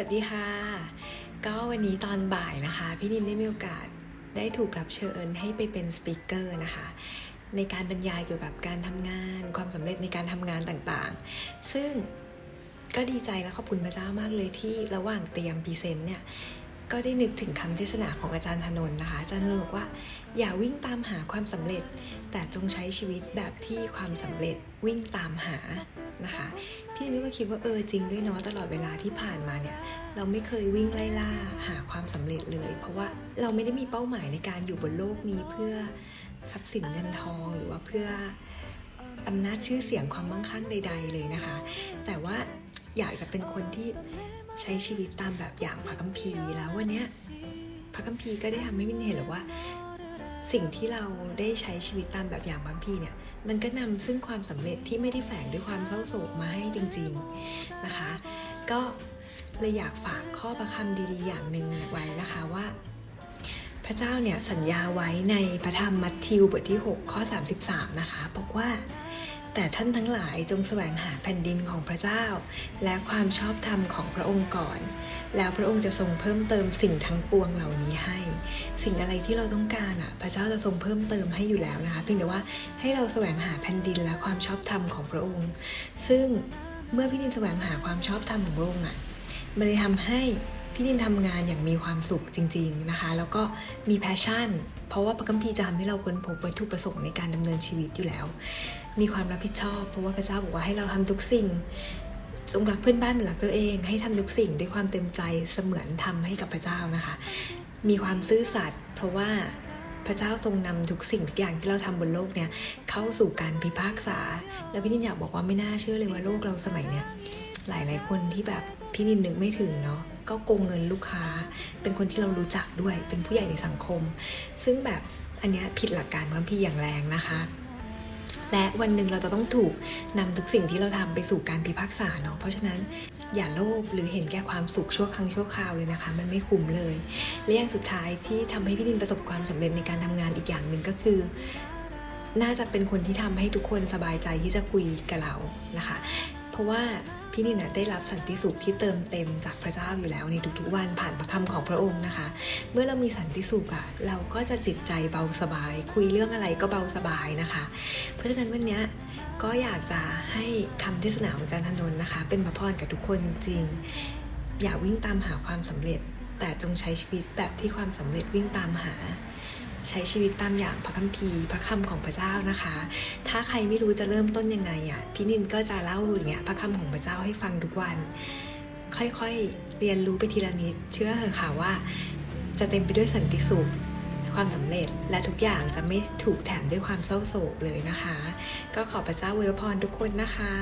วัสดีค่ะ ก็วันนี้ตอนบ่ายนะคะ พี่นินได้มีโอกาสได้ถูกรับเชิญให้ไปเป็นสปิเกอร์นะคะ ในการบรรยายเกี่ยวกับการทำงาน ความสำเร็จในการทำงานต่างๆ ซึ่งก็ดีใจและขอบคุณพระเจ้ามากเลยที่ระหว่างเตรียมพรีเซนต์เนี่ย ก็ได้นึกถึงคำเทศนาของอาจารย์ธนน์นะคะ อาจารย์ธนน์บอกว่า อย่าวิ่งตามหาความสำเร็จ แต่จงใช้ชีวิตแบบที่ความสำเร็จวิ่งตามหานะคะ พี่นี่ว่าคิดว่าเออจริงด้วยเนาะตลอดเวลาที่ผ่านมาเนี่ยเราไม่เคยวิ่งไล่ล่าหาความสำเร็จเลย เพราะว่าเราไม่ได้มีเป้าหมายในการอยู่บนโลกนี้เพื่อทรัพย์สินเงินทองหรือว่าเพื่ออำนาจชื่อเสียงความมั่งคั่งใด ๆ เลยนะคะ อยากจะเป็นคนที่ใช้ชีวิตตามแบบอย่างพระคัมภีร์แล้ววันเนี้ยพระคัมภีร์ก็ได้ทำให้มินเห็นเลยว่า สิ่งที่เราได้ใช้ชีวิตตามแบบอย่างพระคัมภีร์เนี่ยมันก็นำซึ่งความสำเร็จที่ไม่ได้แฝงด้วยความเศร้าโศกมาให้จริง ๆนะคะ ก็เลยอยากฝากข้อประคำดีๆ อย่างหนึ่งไว้นะคะว่าพระเจ้าเนี่ยสัญญาไว้ในพระธรรมมัทธิวบทที่ 6 ข้อ 33 นะคะ บอกว่า แต่ท่านทั้งหลายจงแสวงหาแผ่นดินของพระเจ้า และความชอบธรรมของพระองค์ก่อน แล้วพระองค์จะทรงเพิ่มเติมสิ่งทั้งปวงเหล่านี้ให้ สิ่งอะไรที่เราต้องการอะ พระเจ้าจะทรงเพิ่มเติมให้อยู่แล้วนะคะ เพียงแต่ว่าให้เราแสวงหาแผ่นดินและความชอบธรรมของพระองค์ ซึ่งเมื่อพี่นินแสวงหาความชอบธรรมของพระองค์อะมันเลยทำให้ พี่นินทำงานอย่างมีความสุขจริง ๆนะคะ แล้วก็มีแพชชั่น เพราะว่าพระคัมภีร์จะทำให้เราค้นพบวัตถุประสงค์ในการดำเนินชีวิตอยู่แล้ว มีความรับผิดชอบ เพราะว่าพระเจ้าบอกว่าให้เราทำทุกสิ่งจงรักเพื่อนบ้านเหมือนรักตัวเอง ให้ทำทุกสิ่งด้วยความเต็มใจเสมือนทำให้กับพระเจ้านะคะ มีความซื่อสัตย์เพราะว่าพระเจ้าทรงนำทุกสิ่งทุกอย่างที่เราทำบนโลกเนี่ยเข้าสู่การพิพากษา แล้วพี่นินอยากบอกว่าไม่น่าเชื่อเลยว่าโลกเราสมัยเนี้ยหลายๆคนที่แบบ พี่นินนึกไม่ถึงเนาะก็โกงเงินลูกค้า เป็นคนที่เรารู้จักด้วย เป็นผู้ใหญ่ในสังคม ซึ่งแบบอันนี้ผิดหลักการความพี่อย่างแรงนะคะ และวันหนึ่งเราจะต้องถูกนำทุกสิ่งที่เราทำไปสู่การพิพากษาเนาะ เพราะฉะนั้นอย่าโลภหรือเห็นแก่ความสุขชั่วครั้งชั่วคราวเลยนะคะ มันไม่คุ้มเลยและอย่างสุดท้ายที่ทำให้พี่นินประสบความสำเร็จในการทำงานอีกอย่างหนึ่งก็คือ น่าจะเป็นคนที่ทำให้ทุกคนสบายใจที่จะคุยกับเรานะคะ เพราะว่า พี่นินนะได้รับสันติสุขที่เติมเต็มจากพระเจ้าอยู่แล้วในทุกๆวันผ่านพระคำของพระองค์นะคะ เมื่อเรามีสันติสุขอะเราก็จะจิตใจเบาสบาย คุยเรื่องอะไรก็เบาสบายนะคะ เพราะฉะนั้นวันนี้ก็อยากจะให้คำเทศนาของอาจารย์ธนนท์นะคะ เป็นพระพรกับทุกคนจริงๆอย่าวิ่งตามหาความสำเร็จ แต่จงใช้ชีวิตแบบที่ความสำเร็จวิ่งตามหา ใช้ชีวิตตามอย่างพระคัมภีร์พระคำของพระเจ้านะคะ ถ้าใครไม่รู้จะเริ่มต้นยังไงอะพี่นินก็จะเล่าอย่างเงี้ยพระคำของพระเจ้าให้ฟังทุกวัน ค่อยๆเรียนรู้ไปทีละนิด เชื่อเถอะค่ะว่า จะเต็มไปด้วยสันติสุขความสำเร็จและทุกอย่างจะไม่ถูกแถมด้วยความเศร้าโศกเลยนะคะ ก็ขอพระเจ้าอวยพรทุกคนนะคะ